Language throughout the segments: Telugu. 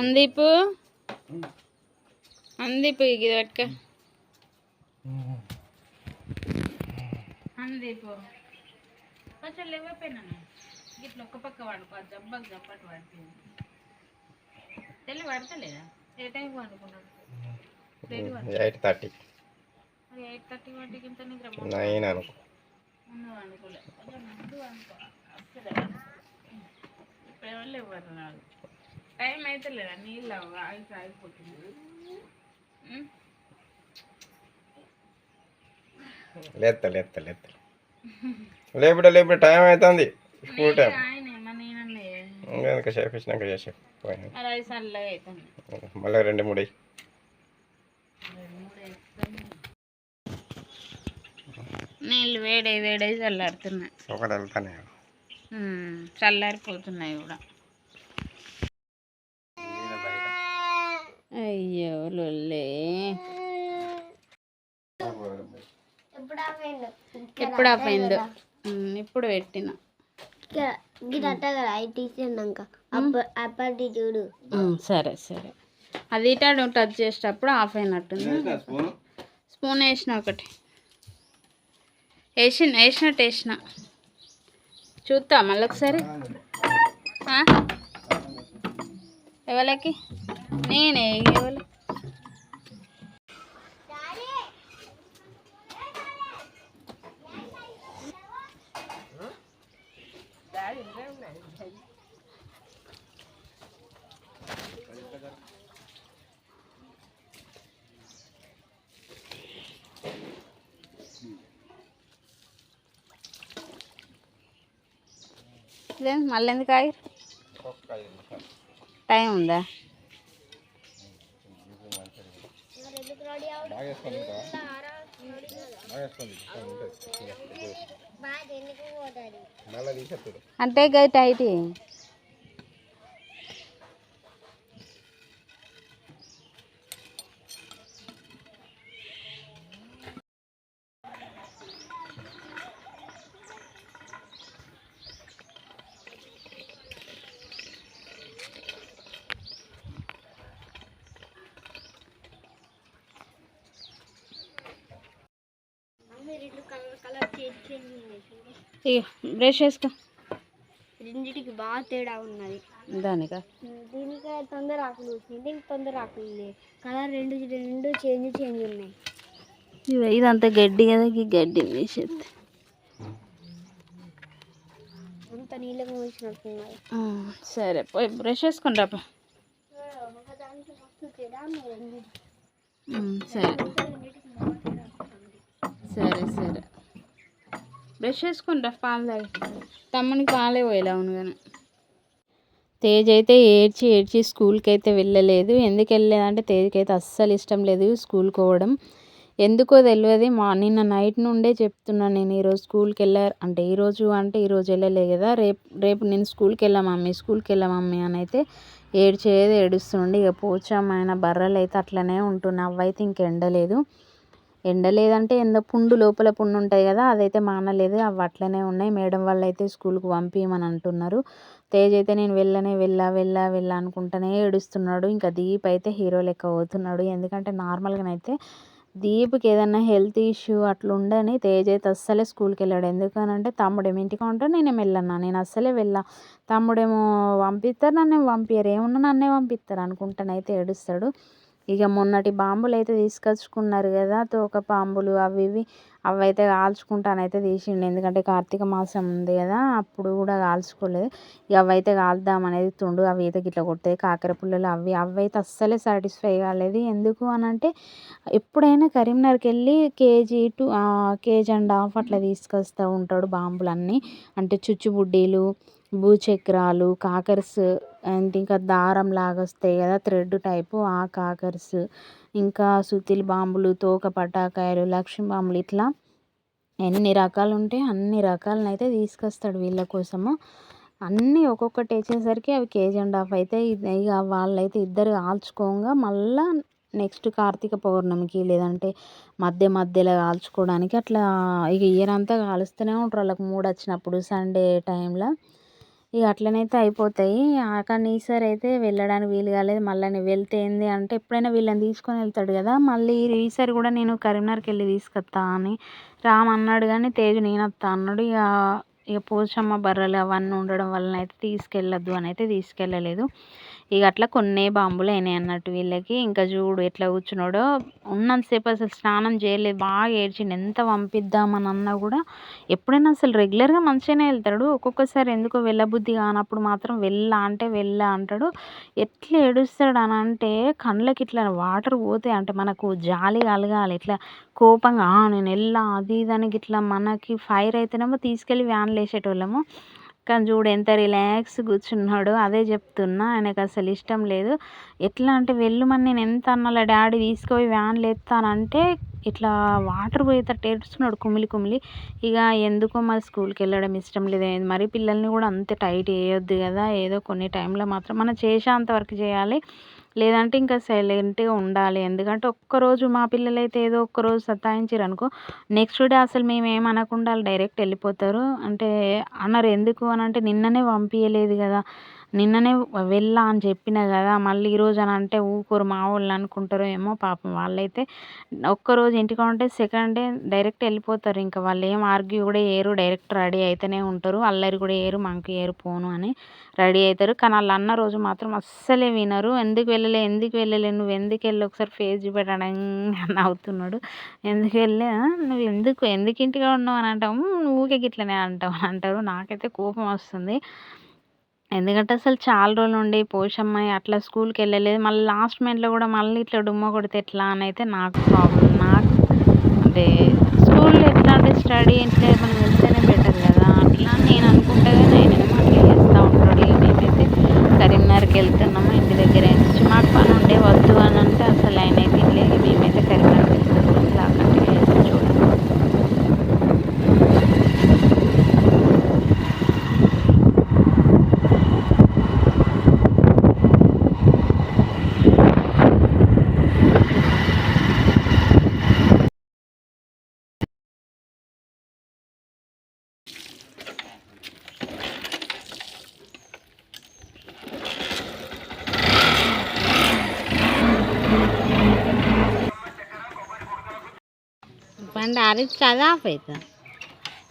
అందీపు. అందీపు ఇది పట్టుక. అందీపు. కొంచెం లేవపోయినా ఇట్లా ఒక్క పక్క వాడుకో జబ్బకు జబ్బటు పడుతుంది. తెల్లి పడతలేదా ఏ టైం వండుకున్నాడు ఎయిట్ థర్టీ. ఎయిట్ థర్టీ వాటికి ఇంత నిద్ర నైన్ అనుకో. ఇప్పుడు ఎవరు ఇవ్వరు నాకు టైం అయితే లేదా? నీళ్ళు ఆగి ఆగిపోతుంది లేపుడే లేపుడే టైం అవుతుంది స్కూల్ టైం. ఇంకా సేఫ్ ఇచ్చినాక చేసే మళ్ళీ రెండు మూడు నీళ్ళు వేడై వేడై చల్లారుతున్నాయి. ఒకటి వెళ్తానే ఉం, చల్లారిపోతున్నాయి కూడా. అయ్యో లొల్లే. ఎప్పుడు ఆపోయిందో ఉం, ఇప్పుడు పెట్టిన. చూడు. సరే సరే. అది ఇటాడు టచ్ చేసేటప్పుడు ఆఫ్ అయినట్టుంది. స్పూన్ వేసిన ఒకటి. వేసిన వేసినట్టు వేసిన. చూస్తా మళ్ళీ ఒకసారి. ఎవరికి? నేనే ఎవరు? ఇదేం మళ్ళీ ఎందుకు ఆగి టైం ఉందా? అంటే గై టైట్ ఇక బ్రష్ వేసుకో. రెండిటికి బాగా తేడా ఉన్నది. దానికా? దీనికి తొందర ఆకులు వచ్చినాయి. దీనికి తొందర ఆకులు లేవు. కలర్ రెండు రెండు చేంజ్ చేంజ్ ఉన్నాయి. ఇవి ఇదంతా గడ్డి కదా ఈ గడ్డి వేసేది అంత నీళ్ళగా వచ్చినట్టున్నది సరే పోయి బ్రష్ వేసుకుంటా పో. ఒకదానికి మస్తు తేడా ఉన్నాయి రెండిటికి. ఉమ్, సరే. సరే సరే. బ్రష్ వేసుకుంటా పాలు తాగి తమ్మునికి పాలే పోయేలా అవును కానీ తేజ్ అయితే ఏడ్చి ఏడ్చి స్కూల్కి అయితే వెళ్ళలేదు. ఎందుకు వెళ్ళలేదంటే తేజ్కి అయితే అస్సలు ఇష్టం లేదు స్కూల్కి పోవడం. ఎందుకో తెలియదు మా నిన్న నైట్ నుండే చెప్తున్నాను నేను ఈరోజు స్కూల్కి వెళ్ళారు అంటే ఈరోజు అంటే ఈరోజు వెళ్ళలే కదా. రేపు రేపు నేను స్కూల్కి వెళ్ళా మమ్మీ స్కూల్కి వెళ్ళా మమ్మీ అని అయితే ఏడ్చేది ఏడుస్తుండే. ఇక పోచామైన బర్రెలు అయితే అట్లనే ఉంటున్నాయి. అవైతే ఇంకెండలేదు ఎండ లేదంటే ఎండ పుండు లోపల పుండు ఉంటాయి కదా అదైతే మానలేదు. అవి అట్లనే ఉన్నాయి. మేడం వాళ్ళు అయితే స్కూల్కి పంపించమని అంటున్నారు. తేజ్ అయితే నేను వెళ్ళనే వెళ్ళా వెళ్ళా వెళ్ళా అనుకుంటూనే ఏడుస్తున్నాడు. ఇంకా దీప్ అయితే హీరో లెక్క పోతున్నాడు ఎందుకంటే నార్మల్గానైతే దీప్కి ఏదన్నా హెల్త్ ఇష్యూ అట్లా ఉండని తేజ్ అయితే అస్సలే స్కూల్కి వెళ్ళాడు. ఎందుకనంటే తమ్ముడేమో ఇంటికి ఉంటాడు నేనేం వెళ్ళన్నా. నేను అస్సలే వెళ్ళా. తమ్ముడేమో పంపిస్తారు నన్ను పంపించరు ఏమున్నా నన్నే పంపిస్తారు అనుకుంటానైతే ఏడుస్తాడు. ఇక మొన్నటి బాంబులు అయితే తీసుకొచ్చుకున్నారు కదా తోక పాంబులు అవి ఇవి అవి అయితే కాల్చుకుంటానైతే తీసిండు. ఎందుకంటే కార్తీక మాసం ఉంది కదా అప్పుడు కూడా కాల్చుకోలేదు. ఇక అవి అయితే కాల్దాం అనేది తుండు అవి అయితే గిట్ల కొట్టాయి కాకర పుల్లలు అవి అవి అయితే అస్సలే సాటిస్ఫై కాలేదు. ఎందుకు అని అంటే ఎప్పుడైనా కరీంనగర్కి వెళ్ళి KG to KG and half అట్లా తీసుకొస్తూ ఉంటాడు బాంబులన్నీ. అంటే చుచ్చుబుడ్డీలు భూచక్రాలు కాకర్స్ అండ్ ఇంకా దారం లాగా వస్తాయి కదా థ్రెడ్ టైపు ఆ కాకర్స్ ఇంకా సుత్తిలి బాంబులు తోక పటాకాయలు లక్ష్మీ బాంబులు ఇట్లా ఎన్ని రకాలు ఉంటే అన్ని రకాలను అయితే తీసుకొస్తాడు వీళ్ళ కోసము. అన్నీ ఒక్కొక్కటి వేసేసరికి అవి కేజీ అండ్ హాఫ్ అయితే ఇక వాళ్ళైతే ఇద్దరు ఆల్చుకోగా మళ్ళా నెక్స్ట్ కార్తీక పౌర్ణమికి లేదంటే మధ్య మధ్యలో కాల్చుకోవడానికి అట్లా ఇక ఇయర్ అంతా కాలుస్తూనే ఉంటారు. వాళ్ళకి మూడు వచ్చినప్పుడు సండే టైంలో ఇక అట్లనైతే అయిపోతాయి. ఆ కానీ ఈసారి అయితే వెళ్ళడానికి వీలు కాలేదు. మళ్ళీ వెళ్తే ఏంది అంటే ఎప్పుడైనా వీళ్ళని తీసుకొని వెళ్తాడు కదా. మళ్ళీ ఈసారి కూడా నేను కరీంనగర్కి వెళ్ళి తీసుకొస్తా అని రామ్ అన్నాడు కానీ తేజు నేను వస్తా అన్నాడు. ఇక ఇక పోచమ్మ బర్రెలు అవన్నీ ఉండడం వలన అయితే తీసుకెళ్ళొద్దు అని అయితే తీసుకెళ్ళలేదు. ఇక అట్లా కొన్ని బాంబులు అయినాయి అన్నట్టు వీళ్ళకి. ఇంకా చూడు ఎట్లా కూర్చున్నాడో. ఉన్నంతసేపు అసలు స్నానం చేయలేదు. బాగా ఏడ్చిండు. ఎంత పంపిద్దామని అన్నా కూడా ఎప్పుడైనా అసలు రెగ్యులర్గా మంచిగానే వెళ్తాడు. ఒక్కొక్కసారి ఎందుకో వెళ్ళబుద్ధి కానప్పుడు మాత్రం వెళ్ళా అంటే వెళ్ళా అంటాడు. ఎట్లా ఏడుస్తాడు అని అంటే కళ్ళకి ఇట్లా వాటర్ పోతాయి అంటే మనకు జాలి కలగాలి. ఇట్లా కోపంగా నేను వెళ్ళా. అది దానికి ఇట్లా మనకి ఫైర్ అయితేనేమో తీసుకెళ్ళి వ్యాన్లో వేసేటోళ్ళము. కానీ చూడు ఎంత రిలాక్స్ కూర్చున్నాడో అదే చెప్తున్నా. ఆయనకు అసలు ఇష్టం లేదు. ఎట్లా అంటే వెళ్ళమని నేను ఎంత అన్నలా డాడీ తీసుకుపోయి వ్యాన్లు ఎత్తానంటే ఇట్లా వాటర్ పోయేటట్టు ఏడుస్తున్నాడు కుమిలి కుమిలి. ఇక ఎందుకో మరి స్కూల్కి వెళ్ళడం ఇష్టం లేదు. మరి పిల్లల్ని కూడా అంతే టైట్ వేయొద్దు కదా. ఏదో కొన్ని టైంలో మాత్రం మనం చేసేంత వరకు చేయాలి. లేదంటే ఇంకా సైలెంట్గా ఉండాలి. ఎందుకంటే ఒక్కరోజు మా పిల్లలైతే ఏదో ఒక్కరోజు సతాయించారు అనుకో నెక్స్ట్ డే అసలు మేము ఏమనకుండా వాళ్ళు డైరెక్ట్ వెళ్ళిపోతారు. అంటే అన్నారు ఎందుకు అని అంటే నిన్ననే పంపించలేదు కదా. నిన్ననే వెళ్ళా అని చెప్పిన కదా మళ్ళీ ఈరోజు అని అంటే ఊరుకోరు మా వాళ్ళు అనుకుంటారో ఏమో పాపం. వాళ్ళైతే ఒక్కరోజు ఇంటికి ఉంటే సెకండ్ డే డైరెక్ట్ వెళ్ళిపోతారు. ఇంకా వాళ్ళు ఏం ఆర్గ్యూ కూడా చేయరు డైరెక్ట్ రెడీ అయితేనే ఉంటారు. అల్లరి కూడా చేయరు మనకి ఏరు పోను అని రెడీ అవుతారు కానీ వాళ్ళు అన్న రోజు మాత్రం అస్సలే వినరు. ఎందుకు వెళ్ళలే ఎందుకు వెళ్ళలే నువ్వు ఎందుకు వెళ్ళి ఒకసారి ఫేస్ చూపెట్టడం అని అవుతున్నాడు. ఎందుకు వెళ్ళే నువ్వు ఎందుకు ఎందుకు ఇంటిగా ఉన్నావు అని అంటావు? నువ్వుకే గిట్లనే అంటావు అంటారు. నాకైతే కోపం వస్తుంది. ఎందుకంటే అసలు చాలా రోజులు ఉండి పోషమ్మాయి అట్లా స్కూల్కి వెళ్ళలేదు. మళ్ళీ లాస్ట్ మినిట్లో కూడా మళ్ళీ ఇట్లా డుమ్మ కొడితే ఎట్లా అని అయితే నాకు ప్రాబ్లం నాకు అంటే స్కూల్లో ఎట్లా అంటే స్టడీ ఇంట్లో మనం వెళ్తేనే బెటర్ కదా. అట్లా నేను అనుకుంటే నేను ఆయనేమో అట్లా చేస్తూ ఉంటాడు నేనైతే కరీంనగర్కి వెళ్తున్నాము ఇంటి దగ్గర నుంచి మాకు పని ఉండే వద్దు అని అంటే అసలు ఆయన అయితే లేదు మేమైతే కరీంనగర్కి వెళ్తున్నాము ఇలా కంటిన్యూ చేసి చూడండి బండి ఆరిస్తే అది ఆఫ్ అవుతుంది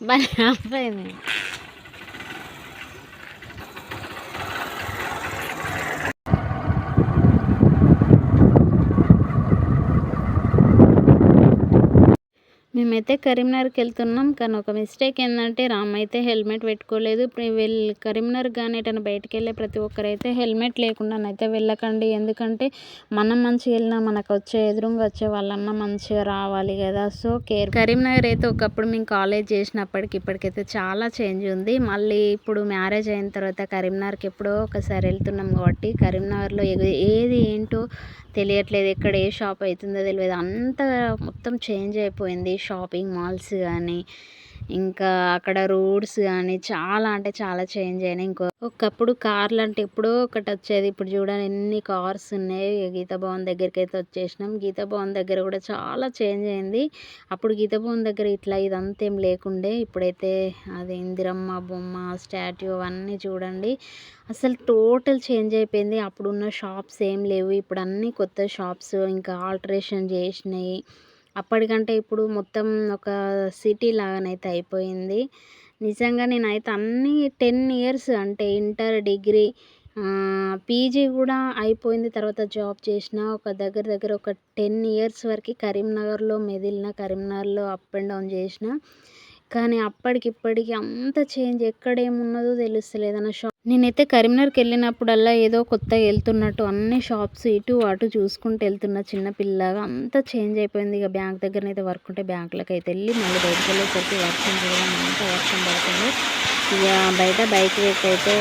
బండి ఆఫ్ అయింది మేమైతే కరీంనగర్కి వెళ్తున్నాం కానీ ఒక మిస్టేక్ ఏంటంటే రామ్ అయితే హెల్మెట్ పెట్టుకోలేదు. వెళ్ళి కరీంనగర్ కానీ ఎటైనా బయటకు వెళ్ళే ప్రతి ఒక్కరైతే హెల్మెట్ లేకుండానైతే వెళ్ళకండి. ఎందుకంటే మనం మంచిగా వెళ్ళినా మనకు వచ్చే ఎదురుగా వచ్చే వాళ్ళన్నా మంచిగా రావాలి కదా. సో కేర్ కరీంనగర్ అయితే ఒకప్పుడు మేము కాలేజ్ చేసినప్పటికి ఇప్పటికైతే చాలా చేంజ్ ఉంది. మళ్ళీ ఇప్పుడు మ్యారేజ్ అయిన తర్వాత కరీంనగర్కి ఎప్పుడో ఒకసారి వెళ్తున్నాం కాబట్టి కరీంనగర్లో ఏది ఏంటో తెలియట్లేదు. ఎక్కడ ఏ షాప్ అవుతుందో తెలియదు. అంత మొత్తం చేంజ్ అయిపోయింది. షాపింగ్ మాల్స్ కానీ ఇంకా అక్కడ రోడ్స్ కానీ చాలా అంటే చాలా చేంజ్ అయినాయి. ఇంకో ఒకప్పుడు కార్లు అంటే ఎప్పుడో ఒకటి వచ్చేది. ఇప్పుడు చూడండి ఎన్ని కార్స్ ఉన్నాయి. గీతభవన్ దగ్గరికి అయితే వచ్చేసినాం. గీత భవన్ దగ్గర కూడా చాలా చేంజ్ అయింది. అప్పుడు గీతా భవన్ దగ్గర ఇట్లా ఇదంతా ఏం లేకుండే. ఇప్పుడైతే అది ఇందిరమ్మ బొమ్మ స్టాట్యూ అవన్నీ చూడండి. అసలు టోటల్ చేంజ్ అయిపోయింది. అప్పుడున్న షాప్స్ ఏం లేవు. ఇప్పుడు అన్నీ కొత్త షాప్స్ ఇంకా ఆల్టరేషన్ చేసినాయి. అప్పటికంటే ఇప్పుడు మొత్తం ఒక సిటీ లాగానైతే అయిపోయింది. నిజంగా నేనైతే అన్ని టెన్ ఇయర్స్ అంటే ఇంటర్ డిగ్రీ పీజీ కూడా అయిపోయింది. తర్వాత జాబ్ చేసిన ఒక దగ్గర దగ్గర ఒక టెన్ ఇయర్స్ వరకు కరీంనగర్లో మెదిలిన కరీంనగర్లో అప్ అండ్ డౌన్ చేసిన. కానీ అప్పటికిప్పటికి అంత చేంజ్ ఎక్కడ ఏమున్నదో తెలుస్తలేదు అన్న షాప్ నేనైతే కరీంనగర్కి వెళ్ళినప్పుడల్లా ఏదో కొత్తగా వెళ్తున్నట్టు అన్ని షాప్స్ ఇటు అటు చూసుకుంటూ వెళ్తున్న చిన్నపిల్లగా అంత అంతా చేంజ్ అయిపోయింది. ఇక బ్యాంక్ దగ్గరనైతే వర్క్ ఉంటే బ్యాంకులకు అయితే వెళ్ళి మళ్ళీ బయటకు వెళ్ళేసరికి వర్షం చూడడం అంతా వర్షం పడుతుంది ఇక బయట బైక్ వెక్ అయితే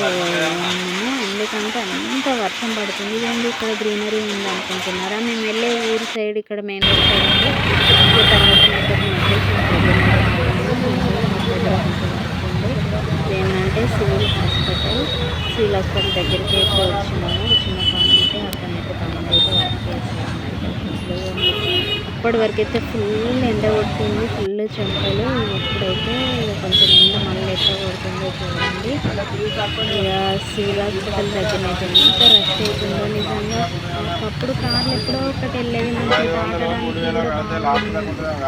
ఎందుకంటే అంత వర్షం పడుతుంది ఇదేంటి ఇక్కడ గ్రీనరీ ఉంది అనుకుంటున్నారా మేము వెళ్ళే ఊరి సైడ్ ఇక్కడ మెయిన్ రోడ్ సైడ్ ఉంది ఇక తర్వాత ఇక్కడ మధ్య ఏంటంటే సివిల్ హాస్పిటల్ సివిల్ హాస్పిటల్ దగ్గరికి అయితే వచ్చినాము చిన్న పని ఉంటే అక్కడ అయితే పని అయితే వర్క్ చేసాము ఇప్పటి వరకు అయితే ఫుల్ ఎండ కొట్టింది ఫుల్ చెంపలు ఇప్పుడైతే కొంచెం ఎండ మళ్ళీ ఎట్లా కొడుతుందో చూడండి. ఇక సివిల్ దగ్గర అయితే ఎంత రష్ అవుతుందో నిజంగా. ఒకప్పుడు కార్లు ఎప్పుడో ఒకటి వెళ్ళేది మంచి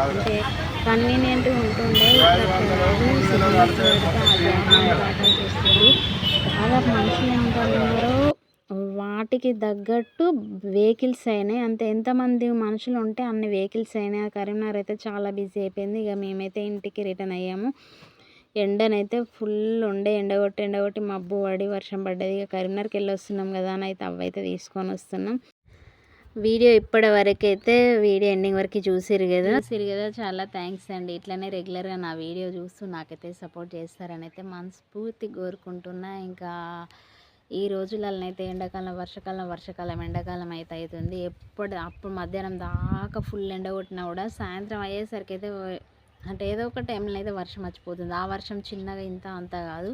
అంటే కన్వీనియంట్ ఉంటుండే. ఇప్పుడు రోజు సిగ్నల్స్ పెడితే ఆ జామాలు దాటాల్సి వస్తుంది మనుషులు ఎంత ఉన్నారో వాటికి తగ్గట్టు వెహికల్స్ అయినాయి. అంతే ఎంతమంది మనుషులు ఉంటే అన్ని వెహికల్స్ అయినాయి. కరీంనగర్ అయితే చాలా బిజీ అయిపోయింది. ఇక మేమైతే ఇంటికి రిటర్న్ అయ్యాము. ఎండనైతే ఫుల్ ఉండే ఎండగొట్టి ఎండగొట్టి మబ్బు పడి వర్షం పడ్డది. ఇక కరీంనగర్కి వెళ్ళి వస్తున్నాం కదా అని అయితే అవైతే తీసుకొని వస్తున్నాం. వీడియో ఇప్పటి వరకు అయితే వీడియో ఎండింగ్ వరకు చూసిరు కదా. చూసిరు కదా చాలా థ్యాంక్స్ అండి. ఇట్లనే రెగ్యులర్గా నా వీడియో చూస్తూ నాకైతే సపోర్ట్ చేస్తారని అయితే మనస్ఫూర్తి కోరుకుంటున్నా. ఇంకా ఈ రోజులలో అయితే ఎండాకాలం వర్షాకాలం వర్షాకాలం ఎండాకాలం అయితే అవుతుంది ఎప్పుడు అప్పుడు మధ్యాహ్నం దాకా ఫుల్ ఎండ కొట్టినా కూడా సాయంత్రం అయ్యేసరికి అయితే అంటే ఏదో ఒక టైంలో అయితే వర్షం వచ్చిపోతుంది ఆ వర్షం చిన్నగా ఇంత అంత కాదు.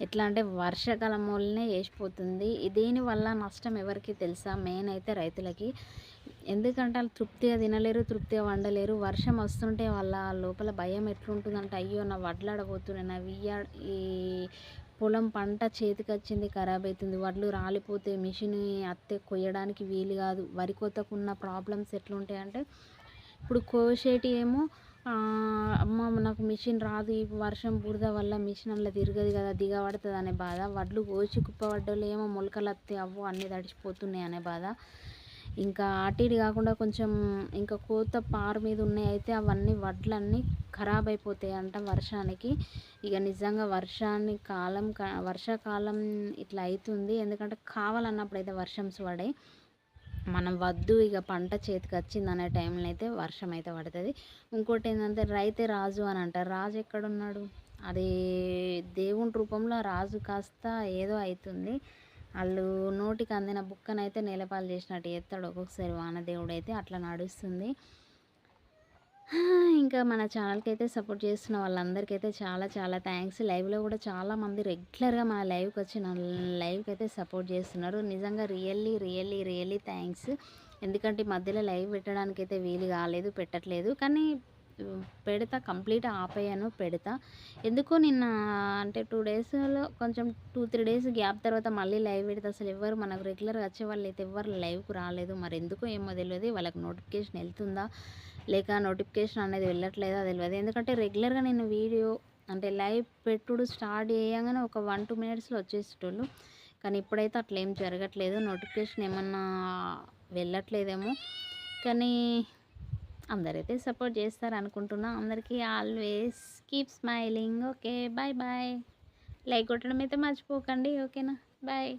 ఎట్లా అంటే వర్షాకాలం వల్లనే వేసిపోతుంది దీనివల్ల నష్టం ఎవరికి తెలుసా? మెయిన్ అయితే రైతులకి. ఎందుకంటే వాళ్ళు తృప్తిగా తినలేరు తృప్తిగా వండలేరు. వర్షం వస్తుంటే వాళ్ళ లోపల భయం ఎట్లుంటుందంటే అయ్యో నా వడ్లాడబోతున్నాయి నా వియ్య ఈ పొలం పంట చేతికి వచ్చింది ఖరాబ్ అవుతుంది వడ్లు రాలిపోతే మిషన్ అత్తే కొయ్యడానికి వీలు కాదు. వరి కోతకున్న ప్రాబ్లమ్స్ ఎట్లుంటాయంటే ఇప్పుడు కోసేటి ఏమో అమ్మ నాకు మిషన్ రాదు ఈ వర్షం బురద వల్ల మిషన్ అలా తిరగదు కదా దిగబడుతుంది అనే బాధ. వడ్లు కోసి కుప్పబడ్డోళ్ళు ఏమో మొలకలు వస్తే అవ్వో అన్నీ తడిచిపోతున్నాయి అనే బాధ. ఇంకా అటు ఇటు కాకుండా కొంచెం ఇంకా కోత పారు మీద ఉన్నాయి అయితే అవన్నీ వడ్లన్నీ ఖరాబ్ అయిపోతాయి అంట వర్షానికి. ఇక నిజంగా వర్షాన్ని కాలం క- వర్షాకాలం ఇట్లా అవుతుంది ఎందుకంటే కావాలన్నప్పుడు అయితే వర్షం పడే. మనం వద్దు ఇక పంట చేతికి వచ్చింది అనే టైంలో అయితే వర్షం అయితే పడుతుంది. ఇంకోటి ఏంటంటే రైతే రాజు అని అంటారు. రాజు ఎక్కడున్నాడు? అది దేవుని రూపంలో రాజు కాస్త ఏదో అవుతుంది. వాళ్ళు నోటికి అందిన బుక్కనైతే నేలపాలు చేసినట్టు ఎత్తాడు. ఒక్కొక్కసారి వానదేవుడు అయితే అట్లా నడుస్తుంది. ఇంకా మన ఛానల్కి అయితే సపోర్ట్ చేస్తున్న వాళ్ళందరికీ అయితే చాలా చాలా థ్యాంక్స్ లైవ్లో కూడా చాలా మంది రెగ్యులర్గా మన లైవ్కి వచ్చి నా లైవ్కి అయితే సపోర్ట్ చేస్తున్నారు. నిజంగా రియల్లీ రియల్లీ రియల్లీ థ్యాంక్స్ ఎందుకంటే ఈ మధ్యలో లైవ్ పెట్టడానికి అయితే వీలు కాలేదు పెట్టట్లేదు. కానీ పెడతా కంప్లీట్ ఆపేయను పెడతా. ఎందుకో నిన్న అంటే టూ డేస్లో కొంచెం టూ త్రీ డేస్ గ్యాప్ తర్వాత మళ్ళీ లైవ్ పెడితే అసలు ఎవరు మనకు రెగ్యులర్గా వచ్చే వాళ్ళు అయితే ఎవరు లైవ్కి రాలేదు. మరి ఎందుకో ఏమో తెలియదు వాళ్ళకి నోటిఫికేషన్ వెళ్తుందా? లేక నోటిఫికేషన్ అనేది వెళ్ళట్లేదా తెలియదు. ఎందుకంటే రెగ్యులర్గా నేను వీడియో అంటే లైవ్ పెట్టుడు స్టార్ట్ చేయగానే ఒక వన్ టూ మినిట్స్లో వచ్చేసేటోళ్ళు. కానీ ఇప్పుడైతే అట్లా ఏం జరగట్లేదు. నోటిఫికేషన్ ఏమన్నా వెళ్ళట్లేదేమో. కానీ అందరైతే సపోర్ట్ చేస్తారు అనుకుంటున్నా అందరికీ always keep smiling okay bye bye like కొట్టడం అయితే మర్చిపోకండి. ఓకేనా బాయ్